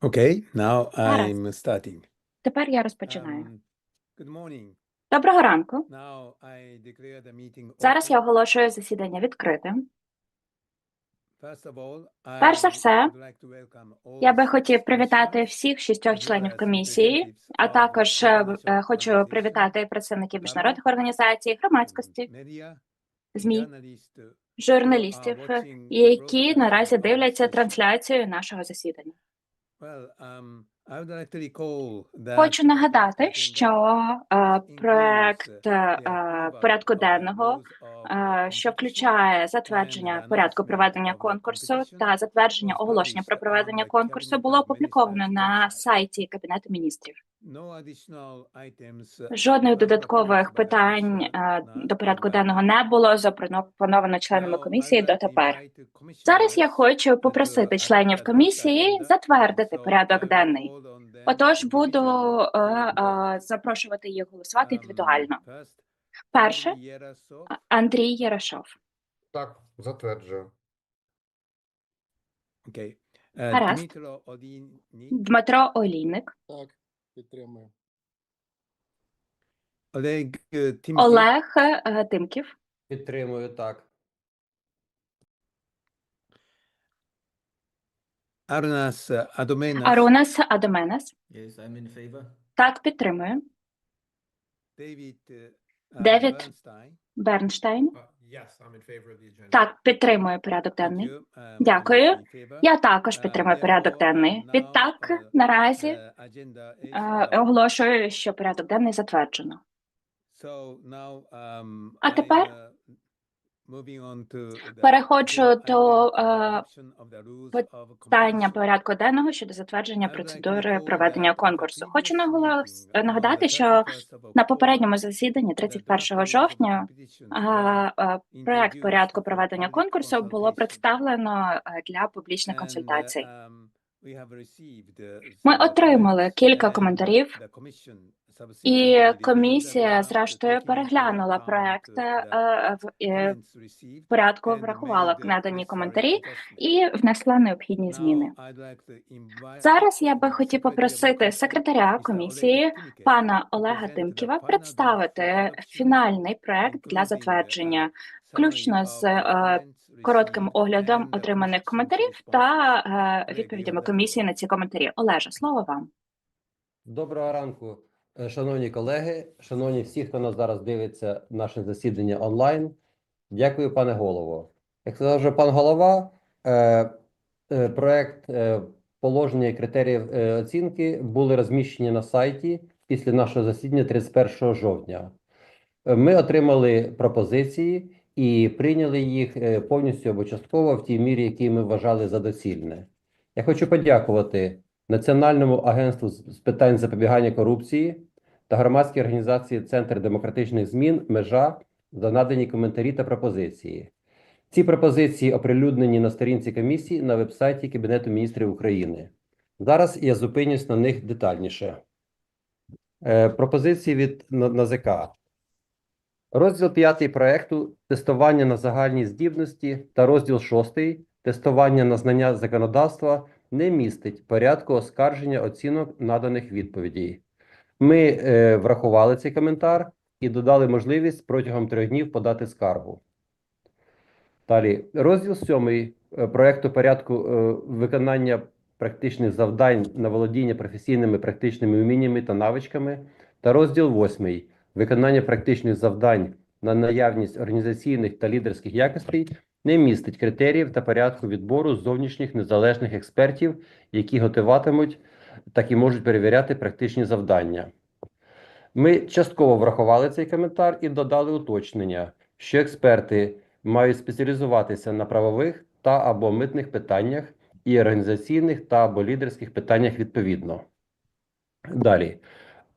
Okay, now Гаразд. I'm starting. Тепер я розпочинаю. Um, good morning. Доброго ранку. Now I declare the meeting Зараз open. я оголошую засідання відкритим. First of all, Перш за все, would like to welcome all Я би хотів привітати всіх шістьох членів комісії, а також е, е, хочу привітати представників міжнародних організацій, громадськості, media, ЗМІ, journalists, журналістів, are watching які наразі дивляться трансляцію нашого засідання. Хочу нагадати, що е, проект е, е, порядку денного що включає затвердження порядку проведення конкурсу та затвердження оголошення про проведення конкурсу було опубліковано на сайті Кабінету міністрів. Uh, Жодних додаткових питань е, до порядку денного не було запропоновано членами комісії дотепер. Зараз я хочу попросити членів комісії затвердити порядок денний. Отож, буду е, е, запрошувати їх голосувати індивідуально. Перше, Андрій. Єрашов. Так, затверджую. Окей. Гаразд. Дмитро Олійник. Дмитро Олійник, Так, підтримую. Олег е, Тимків. Олег е, Тимків, Підтримую так. Арнас Адоменас. Арунас Адоменес. Yes, I'm in favor. Так, підтримую. Девід е, Девід. Бернстайн. Бернштейн. Yes, I'm in favor of the agenda. Так, підтримую порядок денний. Um, Дякую. I'm in favor. Я також Uh, підтримую порядок денний. Відтак, uh, наразі uh, е, uh, оголошую, що порядок денний затверджено. um, А тепер переходжу до, е, питання порядку денного щодо затвердження процедури проведення конкурсу. Хочу наголос- нагадати, що на попередньому засіданні, the 31 draft rules of жовтня, were а, проект порядку проведення конкурсу було представлено е, для публічних консультацій. uh, Ми отримали кілька коментарів, І комісія, зрештою, переглянула проект е, в е, received порядку, врахувала надані коментарі і внесла необхідні зміни. Зараз я би хотів попросити секретаря комісії пана Олега Тимківа представити фінальний проект для затвердження, включно з е, коротким оглядом отриманих коментарів та е, відповідями комісії на ці коментарі. Олеже, слово вам. Доброго ранку, е, шановні колеги, шановні всі, хто нас зараз дивиться наше засідання онлайн. Дякую, пане голово. Як сказав пан голова, е, е, проект е, положення і критеріїв е, оцінки були розміщені на сайті після нашого засідання 31 жовтня. Е, Ми отримали пропозиції і прийняли їх е, повністю або частково в тій мірі, які ми вважали за доцільне. Я хочу подякувати Національному агентству з питань запобігання корупції та громадській організації Центр демократичних змін межа за надані коментарі та пропозиції. Ці пропозиції оприлюднені на сторінці комісії на вебсайті Кабінету міністрів України. Зараз я зупинюсь на них детальніше. Е, пропозиції від НАЗК. Розділ 5 проекту тестування на загальні здібності та розділ 6 тестування на знання законодавства не містить порядку оскарження оцінок наданих відповідей. Ми е, врахували цей коментар і додали можливість протягом трьох днів подати скаргу. Далі, розділ 7 проекту порядку е, виконання практичних завдань на володіння професійними практичними вміннями та навичками, та розділ 8 виконання практичних завдань на наявність організаційних та лідерських якостей не містить критеріїв та порядку відбору зовнішніх незалежних експертів, які готуватимуть так і можуть перевіряти практичні завдання. Ми частково врахували цей коментар і додали уточнення, що експерти мають спеціалізуватися на правових та або митних питаннях і організаційних та або лідерських питаннях відповідно. Далі.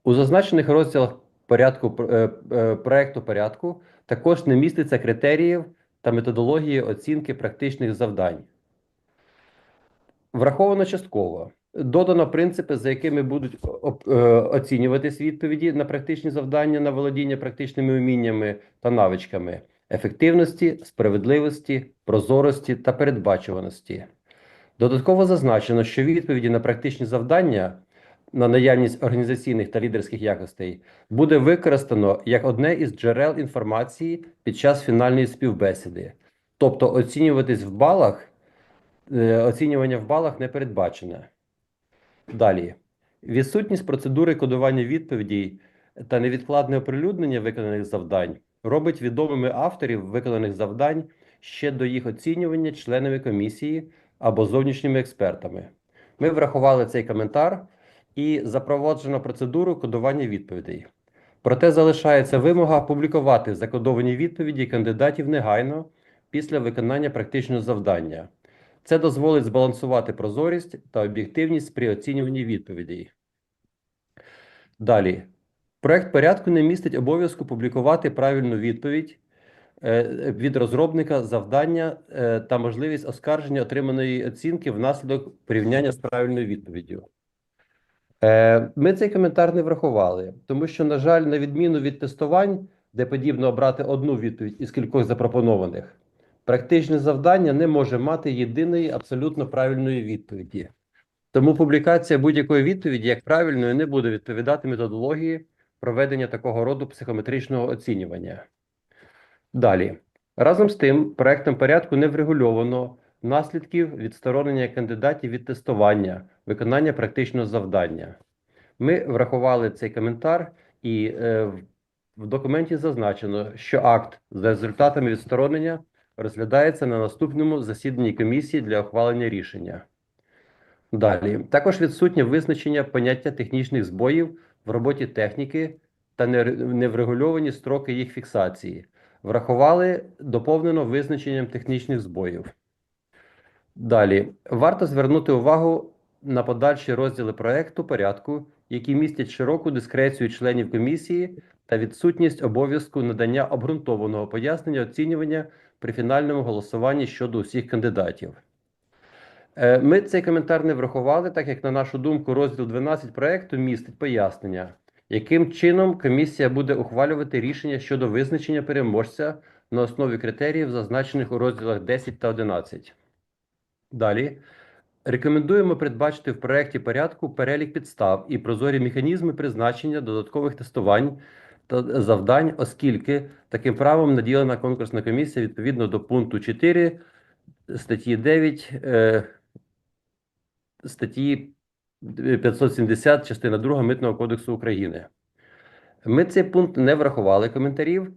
У зазначених розділах порядку е, е, проекту порядку також не міститься критеріїв та методології оцінки практичних завдань. Враховано частково. Додано принципи, за якими будуть е, оцінюватись відповіді на практичні завдання на володіння практичними вміннями та навичками ефективності, справедливості, прозорості та передбачуваності. Додатково зазначено, що відповіді на практичні завдання на наявність організаційних та лідерських якостей буде використано як одне із джерел інформації під час фінальної співбесіди. Тобто оцінюватись в балах, е, оцінювання в балах не передбачене. Далі. Відсутність процедури кодування відповідей та невідкладне оприлюднення виконаних завдань робить відомими авторів виконаних завдань ще до їх оцінювання членами комісії або зовнішніми експертами. Ми врахували цей коментар і запроваджено процедуру кодування відповідей. Проте залишається вимога публікувати закодовані відповіді кандидатів негайно після виконання практичного завдання. Це дозволить збалансувати прозорість та об'єктивність при оцінюванні відповідей. Далі. Проект порядку не містить обов'язку публікувати правильну відповідь е, від розробника завдання е, та можливість оскарження отриманої оцінки внаслідок порівняння з правильною відповіддю. Е, Ми цей коментар не врахували, тому що, на жаль, на відміну від тестувань, де подібно обрати одну відповідь із кількох запропонованих, практичне завдання не може мати єдиної абсолютно правильної відповіді. Тому публікація будь-якої відповіді як правильної не буде відповідати методології проведення такого роду психометричного оцінювання. Далі. Разом з тим, проектом порядку не врегульовано наслідків відсторонення кандидатів від тестування, виконання практичного завдання. Ми врахували цей коментар, і е, в- документі зазначено, що акт за результатами відсторонення розглядається на наступному засіданні комісії для ухвалення рішення. Далі також відсутнє визначення поняття технічних збоїв в роботі техніки та не- неврегульовані строки їх фіксації. Врахували доповнено визначенням технічних збоїв. Далі варто звернути увагу на подальші розділи проекту порядку, які містять широку дискрецію членів комісії та відсутність обов'язку надання обґрунтованого пояснення оцінювання при фінальному голосуванні щодо усіх кандидатів. Е, Ми цей коментар не врахували, так як, на нашу думку, розділ 12 проекту містить пояснення, яким чином комісія буде ухвалювати рішення щодо визначення переможця на основі критеріїв, зазначених у розділах 10 та 11. Далі рекомендуємо передбачити в проекті порядку перелік підстав і прозорі механізми призначення додаткових тестувань та завдань, оскільки таким правом наділена конкурсна комісія відповідно до пункту 4 статті 9 е, статті 570 частина 2 Митного кодексу України. Ми цей пункт не врахували коментарів,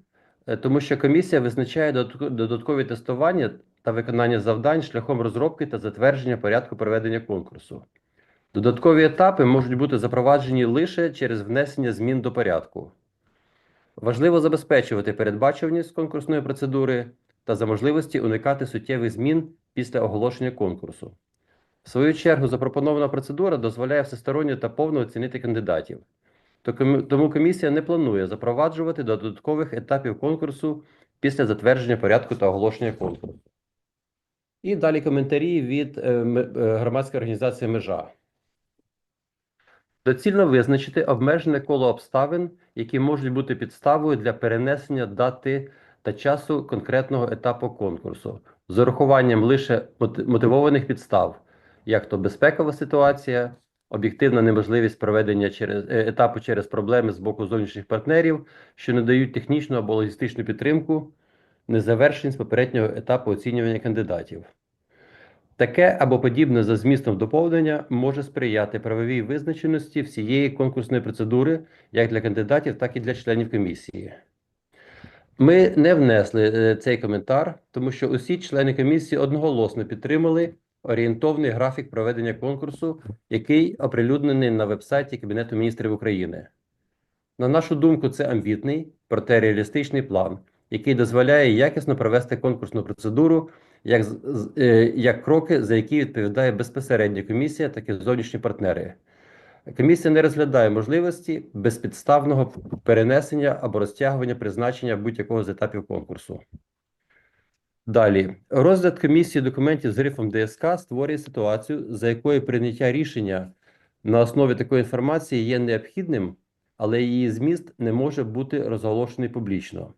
е, тому що комісія визначає додаткові тестування та виконання завдань шляхом розробки та затвердження порядку проведення конкурсу. Додаткові етапи можуть бути запроваджені лише через внесення змін до порядку. Важливо забезпечувати передбачуваність конкурсної процедури та за можливості уникати суттєвих змін після оголошення конкурсу. В свою чергу, запропонована процедура дозволяє всесторонньо та повно оцінити кандидатів. Тому комісія не планує запроваджувати додаткових етапів конкурсу після затвердження порядку та оголошення конкурсу. І далі коментарі від е, е, громадської організації Межа. Доцільно визначити обмежене коло обставин, які можуть бути підставою для перенесення дати та часу конкретного етапу конкурсу, з урахуванням лише мотивованих підстав, як то безпекова ситуація, об'єктивна неможливість проведення через е, етапу через проблеми з боку зовнішніх партнерів, що не дають технічну або логістичну підтримку, незавершеність попереднього етапу оцінювання кандидатів. Таке або подібне за змістом доповнення може сприяти правовій визначеності всієї конкурсної процедури як для кандидатів, так і для членів комісії. Ми не внесли е, цей коментар, тому що усі члени комісії одноголосно підтримали орієнтовний графік проведення конкурсу, який оприлюднений на вебсайті Кабінету міністрів України. На нашу думку, це амбітний, проте реалістичний план, який дозволяє якісно провести конкурсну процедуру як, е, як кроки, за які відповідає безпосередньо комісія, так і зовнішні партнери. Комісія не розглядає можливості безпідставного перенесення або розтягування призначення будь-якого з етапів конкурсу. Далі, розгляд комісії документів з грифом ДСК створює ситуацію, за якою прийняття рішення на основі такої інформації є необхідним, але її зміст не може бути розголошений публічно.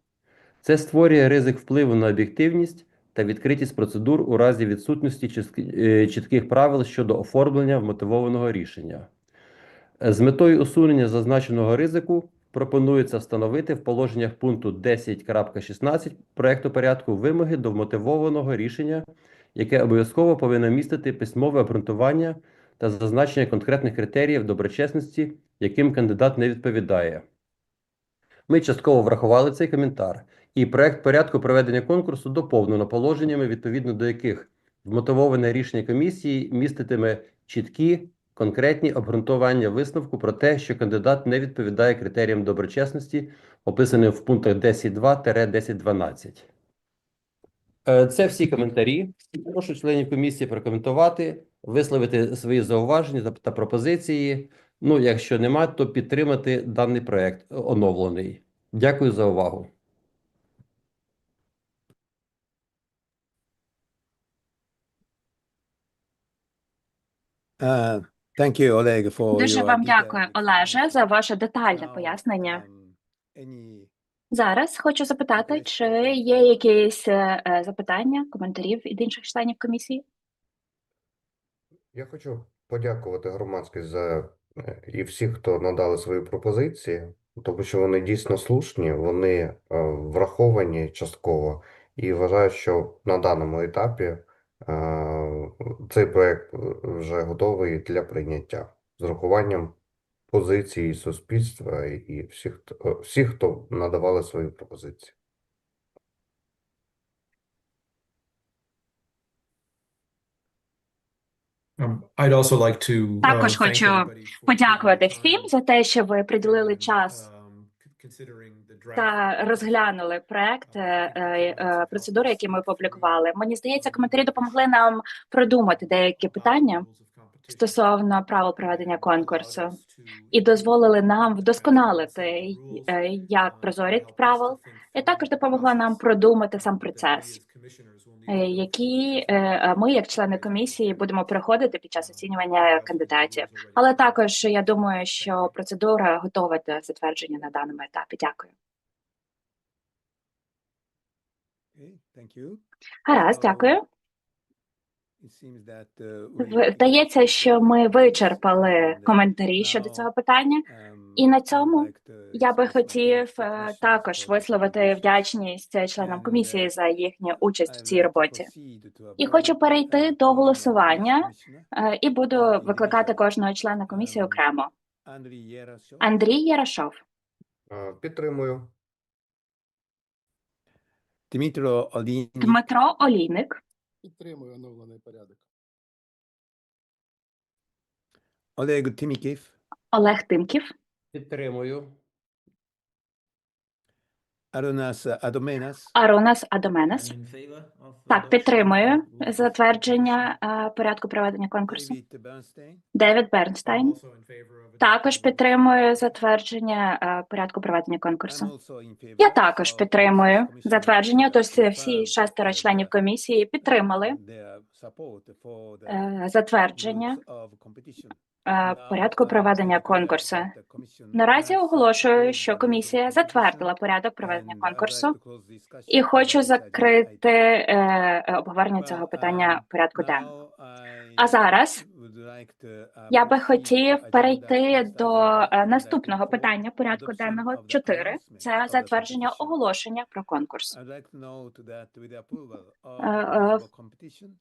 Це створює ризик впливу на об'єктивність та відкритість процедур у разі відсутності е, чітких правил щодо оформлення вмотивованого рішення. З метою усунення зазначеного ризику пропонується встановити в положеннях пункту 10.16 проекту порядку вимоги до вмотивованого рішення, яке обов'язково повинно містити письмове обґрунтування та зазначення конкретних критеріїв доброчесності, яким кандидат не відповідає. Ми частково врахували цей коментар, і проект порядку проведення конкурсу доповнено положеннями, відповідно до яких вмотивоване рішення комісії міститиме чіткі, конкретні обґрунтування висновку про те, що кандидат не відповідає критеріям доброчесності, описаним в пунктах 10.2-10.12. Е, Це всі коментарі. Прошу членів комісії прокоментувати, висловити свої зауваження та- пропозиції. Ну, якщо нема, то підтримати даний проект е, оновлений. Дякую за увагу. Uh, thank you, Oleg, for Дуже your вам detailed дякую, Олеже, за ваше детальне пояснення. um, any Зараз хочу запитати, чи є якісь е, е, запитання, коментарів від інших членів комісії? Я хочу подякувати громадськість за е, і всіх, хто надали свої пропозиції, тому що вони дійсно слушні, вони е, враховані частково, і вважаю, що на даному етапі е, цей проект вже готовий для прийняття з урахуванням позиції суспільства і всіх, хто- е, всіх, хто надавали свої пропозиції. Um, I'd also like to, Також uh, thank хочу Подякувати всім за те, що ви приділили час та розглянули проект е, е, процедури, які ми опублікували. Мені здається, коментарі допомогли нам продумати деякі питання стосовно правил проведення конкурсу. і дозволили нам вдосконалити, е, як прозорість правил, і також допомогла нам продумати сам процес, які е, ми, як члени комісії, будемо проходити під час оцінювання кандидатів. Але також я думаю, що процедура готова до затвердження на даному етапі. Дякую. Гаразд, дякую. Uh, В- we- Здається, що ми вичерпали коментарі щодо цього питання. Um, І на цьому Я би хотів е, також висловити вдячність членам комісії uh, за їхню участь в цій роботі. І хочу перейти uh, до голосування е, і буду викликати кожного члена комісії Ем, окремо. Андрій Ярошов, Е, Підтримую. Дмитро Олійник, Дмитро Олійник, Підтримую оновлений порядок. Олег Тиміків, Олег Тимків, Підтримую. Арунас Адоменас, Арунас Адоменес. Так, підтримую затвердження е, порядку проведення конкурсу. Девід Бернстейн, Бернстайн також підтримую затвердження е, порядку проведення конкурсу. Я також підтримую затвердження, тож всі шестеро членів комісії підтримали е, затвердження е, порядку проведення конкурсу. Наразі оголошую, що комісія затвердила порядок проведення конкурсу. І хочу закрити е, обговорення цього питання порядку денного. А зараз uh, Я би хотів перейти до е, наступного питання порядку денного of 4. Це затвердження оголошення про конкурс. Е, е,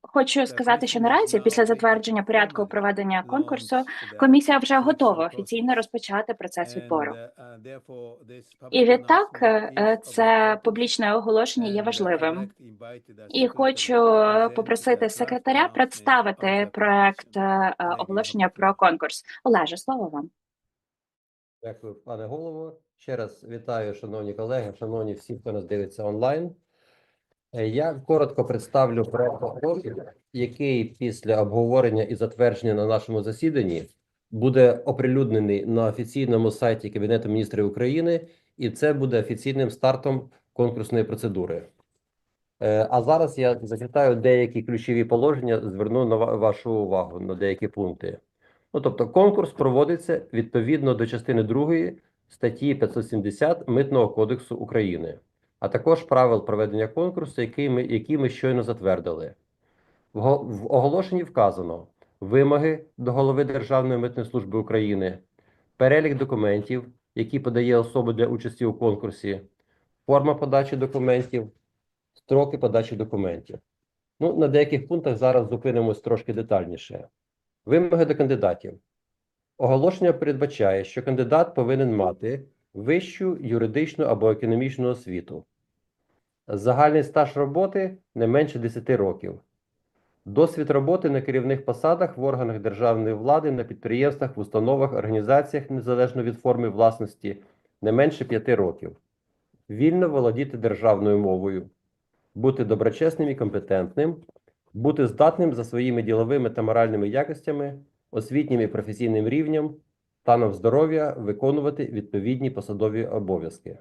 Хочу сказати, що наразі, після затвердження порядку проведення конкурсу, комісія вже готова офіційно розпочати процес відбору. І відтак це публічне оголошення є важливим. І хочу попросити секретаря представити проект оголошення про конкурс. Олеже, слово вам. Дякую, пане голово. Ще раз вітаю, шановні колеги, шановні всі, хто нас дивиться онлайн. Е, Я коротко представлю проект який після обговорення і затвердження на нашому засіданні буде оприлюднений на офіційному сайті Кабінету міністрів України, і це буде офіційним стартом конкурсної процедури. Е, А зараз я зачитаю деякі ключові положення, зверну на вашу увагу на деякі пункти. Ну, тобто, конкурс проводиться відповідно до частини 2 статті 570 Митного кодексу України. а також правил проведення конкурсу, який ми, які ми щойно затвердили. В оголошенні вказано вимоги до голови Державної митної служби України, перелік документів, які подає особа для участі у конкурсі, форма подачі документів, строки подачі документів. Ну, на деяких пунктах зараз зупинимось трошки детальніше. Вимоги до кандидатів. Оголошення передбачає, що кандидат повинен мати вищу юридичну або економічну освіту, загальний стаж роботи не менше 10 років, досвід роботи на керівних посадах в органах державної влади, на підприємствах, в установах, організаціях незалежно від форми власності не менше 5 років, вільно володіти державною мовою, бути доброчесним і компетентним, бути здатним за своїми діловими та моральними якостями, освітнім і професійним рівнем, станом здоров'я виконувати відповідні посадові обов'язки.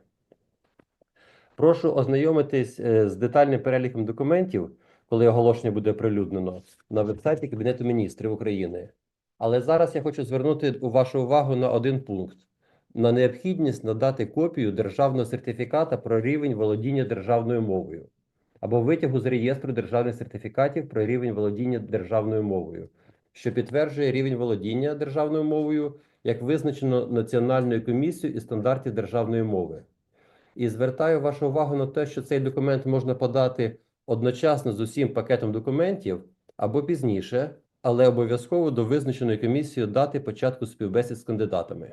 Прошу ознайомитись е, з детальним переліком документів, коли оголошення буде оприлюднено, на вебсайті Кабінету міністрів України. Але зараз я хочу звернути вашу увагу на один пункт: на необхідність надати копію державного сертифіката про рівень володіння державною мовою або витягу з реєстру державних сертифікатів про рівень володіння державною мовою, що підтверджує рівень володіння державною мовою, як визначено Національною комісією і стандартів державної мови. І звертаю вашу увагу на те, що цей документ можна подати одночасно з усім пакетом документів або пізніше, але обов'язково до визначеної комісією дати початку співбесід з кандидатами.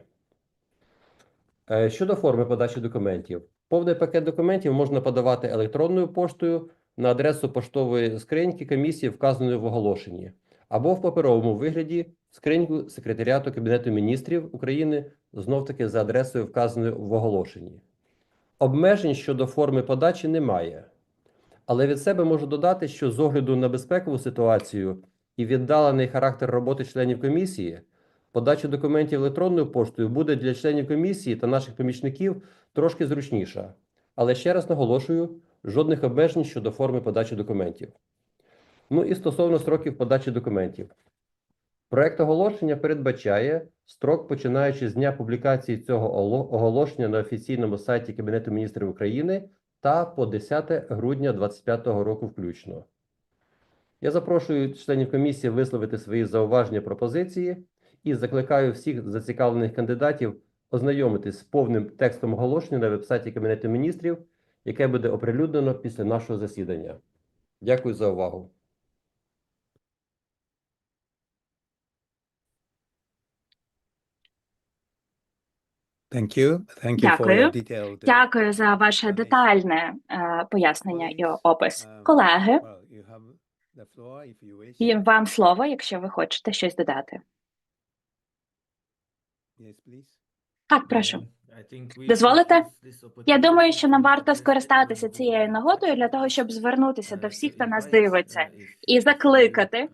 Е, Щодо форми подачі документів, повний пакет документів можна подавати електронною поштою на адресу поштової скриньки комісії, вказаної в оголошенні, або в паперовому вигляді в скриньку секретаріату Кабінету міністрів України, знов-таки за адресою, вказаною в оголошенні. Обмежень щодо форми подачі немає. Але від себе можу додати, що з огляду на безпекову ситуацію і віддалений характер роботи членів комісії, подача документів електронною поштою буде для членів комісії та наших помічників трошки зручніша. Але ще раз наголошую, жодних обмежень щодо форми подачі документів. Ну і стосовно строків подачі документів. Проект оголошення передбачає строк, починаючи з дня публікації цього оголошення на офіційному сайті Кабінету міністрів України та по 10 грудня 2025 року включно. Я запрошую членів комісії висловити свої зауваження пропозиції і закликаю всіх зацікавлених кандидатів ознайомитись з повним текстом оголошення на вебсайті Кабінету міністрів, яке буде оприлюднено після нашого засідання. Дякую за увагу. Thank you. Thank you Дякую. uh, Дякую за ваше детальне е, пояснення і опис. um, Колеги, і вам слово, якщо ви хочете щось додати. Так, прошу. Дозволите? Я думаю, що нам варто скористатися цією нагодою для того, щоб звернутися до всіх, хто нас дивиться, і закликати,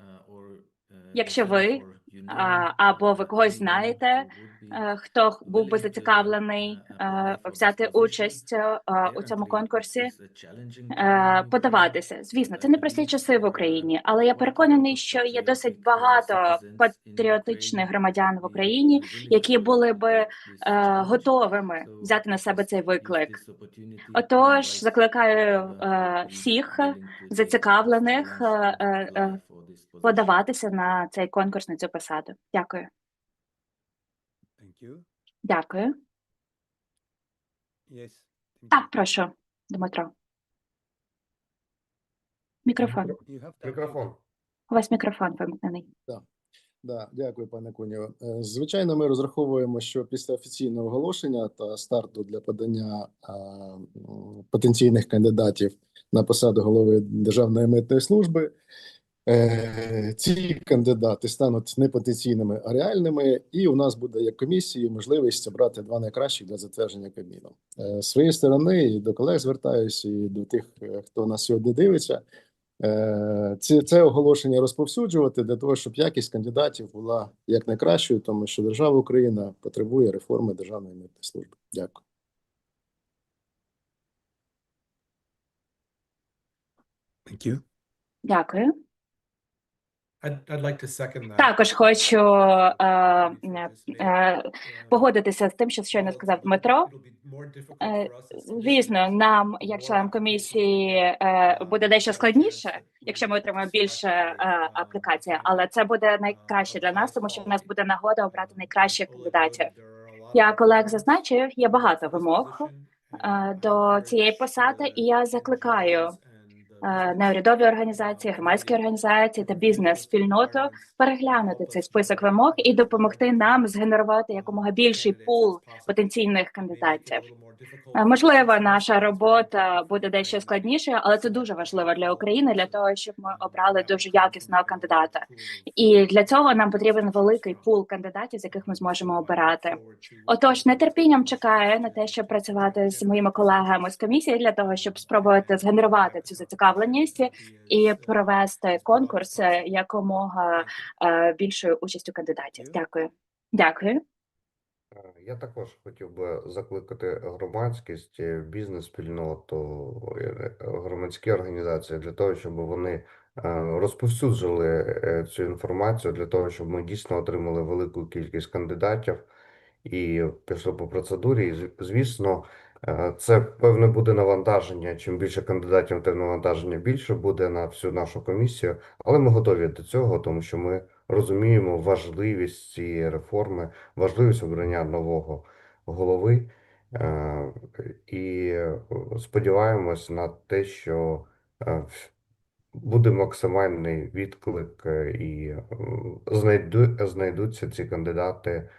якщо ви або ви когось знаєте, хто був би зацікавлений е, взяти участь е, у цьому конкурсі, е, подаватися. Звісно, це непрості часи в Україні, але я переконаний, що є досить багато патріотичних громадян в Україні, які були би е, готовими взяти на себе цей виклик. Отож, закликаю е, всіх зацікавлених е, е, е, подаватися на цей конкурс на цю посаду. Дякую. Thank you. Дякую. Yes. thank Так, you. прошу, Дмитро. Мікрофон. Мікрофон. У вас мікрофон вимкнений. Да, дякую, пане Кунєв. Е, Звичайно, ми розраховуємо, що після офіційного оголошення та старту для подання а, потенційних кандидатів на посаду голови Державної митної служби. Е, Ці кандидати стануть не потенційними, а реальними, і у нас буде як комісії можливість обрати два найкращих для затвердження Кабміну. Е, З своєї сторони і до колег звертаюся, і до тих, е, хто нас сьогодні дивиться. Це, це оголошення розповсюджувати для того, щоб якість кандидатів була як найкращою, тому що держава Україна потребує реформи державної митної служби. Дякую. Thank you. Дякую. I'd, I'd like to second that. Також хочу е, uh, е, е, погодитися з тим, що щойно сказав Дмитро. Е, Звісно, нам, як членам комісії, е, буде дещо складніше, якщо ми отримаємо більше е, аплікацій, але це буде найкраще для нас, тому що в нас буде нагода обрати найкращих кандидатів. Як Олег зазначив, є багато вимог е, до цієї посади, і я закликаю неурядові організації, громадські організації та бізнес-спільноту переглянути цей список вимог і допомогти нам згенерувати якомога більший пул потенційних кандидатів. Е, Можливо, наша робота буде дещо складнішою, але це дуже важливо для України для того, щоб ми обрали дуже якісного кандидата. І для цього нам потрібен великий пул кандидатів, з яких ми зможемо обирати. Отож, нетерпінням чекаю на те, щоб працювати з моїми колегами з комісії для того, щоб спробувати згенерувати цю зацікавленість і провести конкурс е, якомога е, більшою участю кандидатів. Дякую. Дякую. Е, Я також хотів би закликати громадськість, е, бізнес-спільноту, е, громадські організації для того, щоб вони розповсюджили цю інформацію для того, щоб ми дійсно отримали велику кількість кандидатів і пішли по процедурі. І, звісно, це певне буде навантаження. Чим більше кандидатів, тим навантаження більше буде на всю нашу комісію. Але ми готові до цього, тому що ми розуміємо важливість цієї реформи важливість обрання нового голови е, і е, сподіваємось на те, що е, буде максимальний відклик і знайдуться ці кандидати,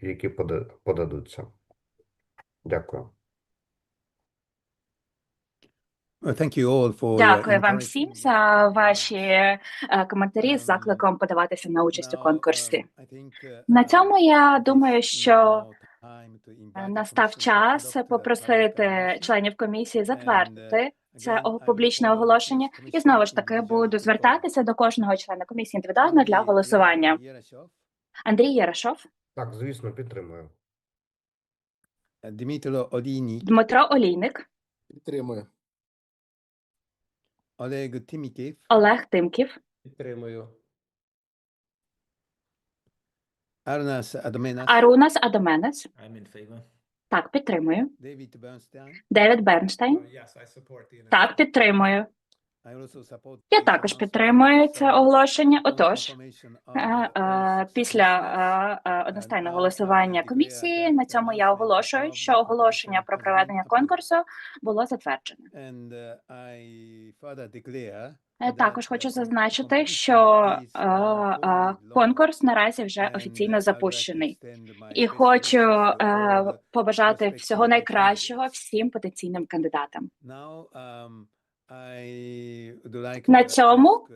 які пода- подадуться. Дякую. Thank you all for Дякую вам всім за ваші е, коментарі з закликом подаватися на участь у конкурсі. I think, uh, На цьому я думаю, що настав час попросити членів комісії затвердити це публічне оголошення. І знову ж таки буду звертатися до кожного члена комісії індивідуально для голосування. Андрій Ярошов, Так, звісно, підтримую. Дмитро Олійній, Дмитро Олійник, Підтримую. Олег Тиміків, Олег Тимків, Підтримую. Арнас Адменас, Арунас Адоменес. I'm in favor. Так, підтримую. Девід Бернстайн. Девід Бернштейн. Yes, I support the. Так, підтримую. Я також підтримую це оголошення. Отож, е, е, після е, одностайного голосування комісії на цьому я оголошую, що оголошення про проведення конкурсу було uh, Е, that Також хочу зазначити, що конкурс наразі вже офіційно запущений. І хочу побажати всього найкращого всім потенційним кандидатам. На цьому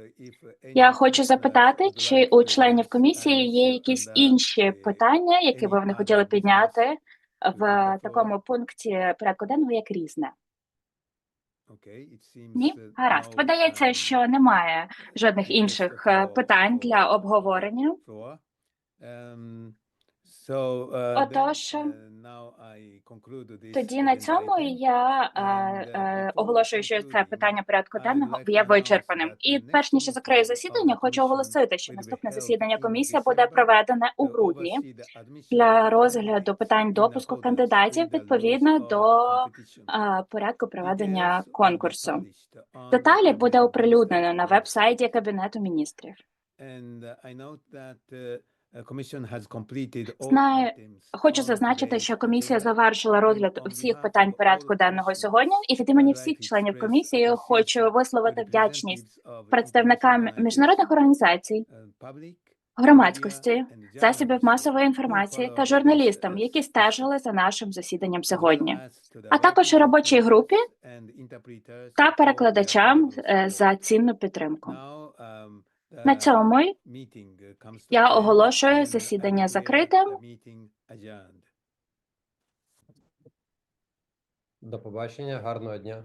Я хочу запитати, чи у членів комісії є якісь інші питання, які би вони хотіли підняти в такому пункті порядку денного, як різне. Ні, гаразд. Видається, що немає жодних інших е, питань для обговорення. floor. Um, so, uh, Отож, uh, conclude this Тоді на цьому я е, uh, е, оголошую, що це питання порядку денного є вичерпаним. І перш ніж закрию засідання, хочу оголосити, що наступне засідання in комісії буде проведене у грудні для розгляду питань допуску кандидатів відповідно до е, порядку проведення конкурсу. Деталі буде оприлюднено на веб-сайті Кабінету міністрів. All Знаю- Хочу зазначити, що комісія завершила розгляд всіх питань порядку денного сьогодні, і від імені всіх членів комісії хочу висловити вдячність представникам міжнародних організацій, uh, громадськості, засобів масової інформації та журналістам, які стежили за нашим засіданням сьогодні, а також робочій групі та перекладачам е, за цінну підтримку. Um, На цьому я оголошую засідання закритим. До побачення, гарного дня.